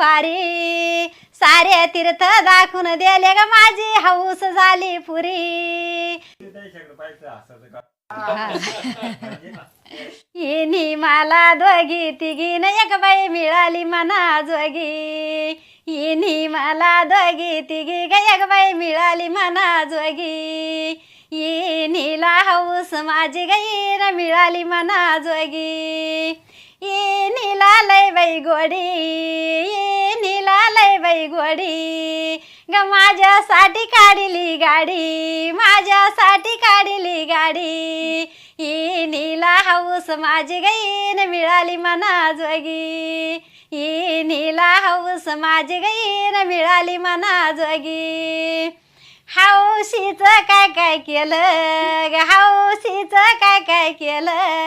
वारी. सारे तीर्थ दाखवून दिले ग माझी हौस झाली पुरी. इनी मला दोघी तिघी न एक बाई मिळाली मना जोगी. इनी मला दोघी तिघी ग एक बाई मिळाली मना जोगी. इनीला हौस माझी गाई न मिळाली मना जोगी. इनीला लय बाई गोडी. बाई गोडी. ग माझ्यासाठी काढली गाडी माझ्यासाठी काढली गाडी. ही नीला हाऊस माझी गईन मिळाली मना जोगी. ही नीला हाऊस माझी गईन मिळाली मना जोगी. हौशीचं काय काय केलं ग हाऊशीच काय काय केलं?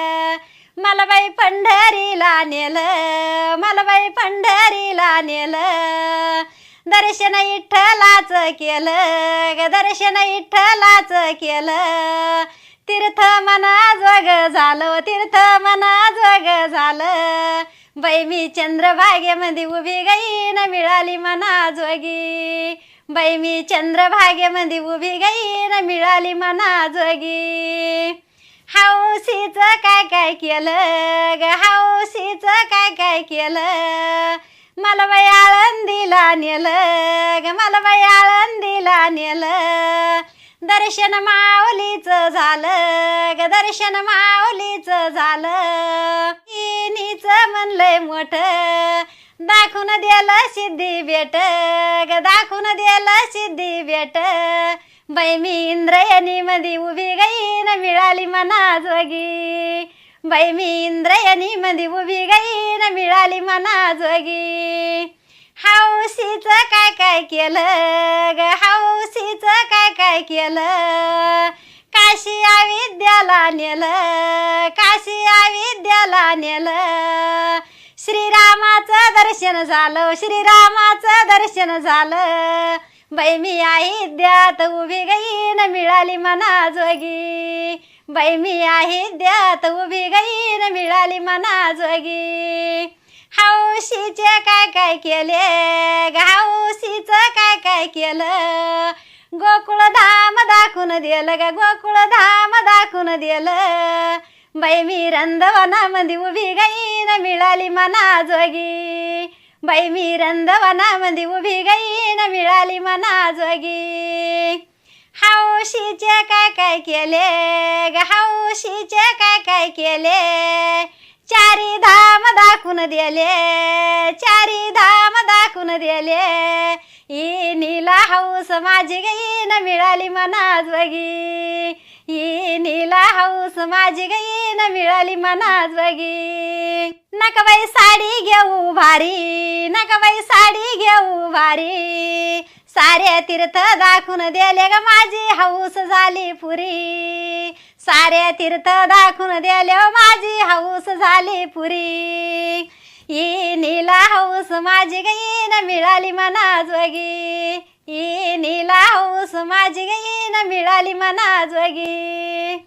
मला बाई पंढरीला नेलं मला बाई पंढरीला नेलं. दर्शन इठ्ठलाच केलं ग दर्शन इठ्ठलाच केलं. तीर्थ मना जग झालं तीर्थ मना जग झालं. बाई मी चंद्रभागेमध्ये उभी गईन मिळाली मना जोगी बाई मी चंद्रभागेमध्ये उभी गईन मिळाली मना जोगी हाऊसीच काय काय केलं ग? हाऊसीच काय काय केलं? मला बाई आळंदीला नेलं ग मला बाई आळंदीला नेलं. दर्शन माऊलीचं झालं ग दर्शन माऊलीचं झालं. तिनीचं म्हणलंय मोठ दाखवून दिलं सिद्धी बेट ग दाखवून दिलं सिद्धी बेट बाई मी इंद्रयणी मधी उभी गईन मिळाली मना जोगी बाई मी इंद्रयणी मधी उभी गईन मिळाली मना जोगी हाऊसीच काय काय केलं ग? हाऊसीच काय काय केलं? काशी विद्याला नेलं? काशी विद्याला नेलं? श्रीरामाचं दर्शन झालं श्रीरामाचं दर्शन झालं. बाई मी आई द्यात उभी गईन मिळाली मना जोगी. बाई मी आई द्यात उभी गईन मिळाली मना जोगी. हौशीचे काय काय केले ग? काय काय केलं? गोकुळ धाम दाखवून दिलं ग? गोकुळ धाम दाखवून दिलं. बाई मी रंधवनामध्ये उभी गईन मिळाली मना जोगी. बाई मी रंधवनामध्ये उभी गईन मिळाली मना जोगी. हौशीचे काय काय केले ग हौशीचे काय काय केले? चारी धाम दाखवून दिले चारी धाम दाखवून दिले. ई नीला हौस माझी गईन मिळाली मना जोगी. ई नीला हौस माझी गईन मिळाली मना जोगी. नका बाई साडी घेऊ भारी. बाई साडी घेऊ भारी सारे तीर्थ दाखवून दिले ग माझी हौस झाली पुरी. सारे तीर्थ दाखवून दिले माझी हौस झाली पुरी. ई नीला हौस माझी गईन मिळाली मना जोगी ई नीला हौस माझी गईन मिळाली मना जोगी